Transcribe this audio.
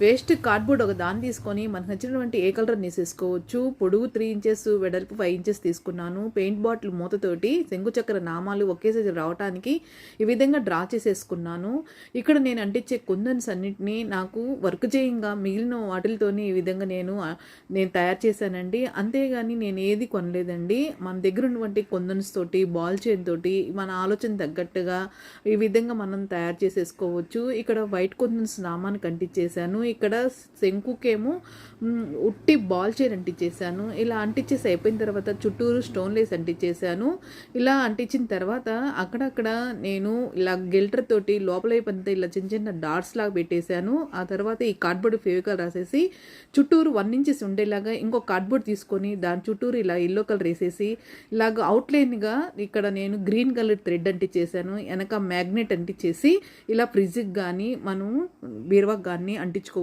Waste cardboard ఒక దాన్ని తీసుకొని మనకు నచ్చినటువంటి ఏ కలర్ వేసేసుకోవచ్చు పొడుగు త్రీ ఇంచెస్ వెడల్పు ఫైవ్ ఇంచెస్ తీసుకున్నాను. పెయింట్ బాటిల్ మూతతోటి శంకు చక్ర నామాలు ఒకేసారి రావడానికి ఈ విధంగా డ్రా చేసేసుకున్నాను. ఇక్కడ నేను అంటించే కుందన్స్ అన్నిటినీ నాకు వర్క్ చేయంగా మిగిలిన వాటిలతోని ఈ విధంగా నేను నేను తయారు చేశానండి. అంతేగాని నేను ఏది కొనలేదండి. మన దగ్గర ఉన్నటువంటి కుందన్స్ తోటి బాల్ చైన్ తోటి మన ఆలోచన తగ్గట్టుగా ఈ విధంగా మనం తయారు చేసేసుకోవచ్చు. ఇక్కడ వైట్ కుందన్స్ నామానికి అంటించేసాను ఇక్కడ శంకుకేమో ఉట్టి బాల్ చైర్ అంటించేసాను ఇలా అంటించేసి అయిపోయిన తర్వాత చుట్టూరు స్టోన్ లేస్ అంటించేసాను ఇలా అంటించిన తర్వాత అక్కడక్కడ నేను ఇలా గిల్టర్ తోటి లోపల వైపు ఇలా చిన్న చిన్న డాట్స్ లాగా పెట్టేశాను. ఆ తర్వాత ఈ కార్డ్బోర్డ్ ఫేవికల్ రాసేసి చుట్టూరు వన్ ఇంచెస్ ఉండేలాగా ఇంకో కార్డ్బోర్డ్ తీసుకొని దాని చుట్టూరు ఇలా ఎల్లో కలర్ వేసేసి ఇలాగ అవుట్లైన్గా ఇక్కడ నేను గ్రీన్ కలర్ థ్రెడ్ అంటించేసాను వెనక మ్యాగ్నెట్ అంటించేసి ఇలా ఫ్రిడ్జ్కి కానీ మనం బీరువాకి కానీ అంటించుకో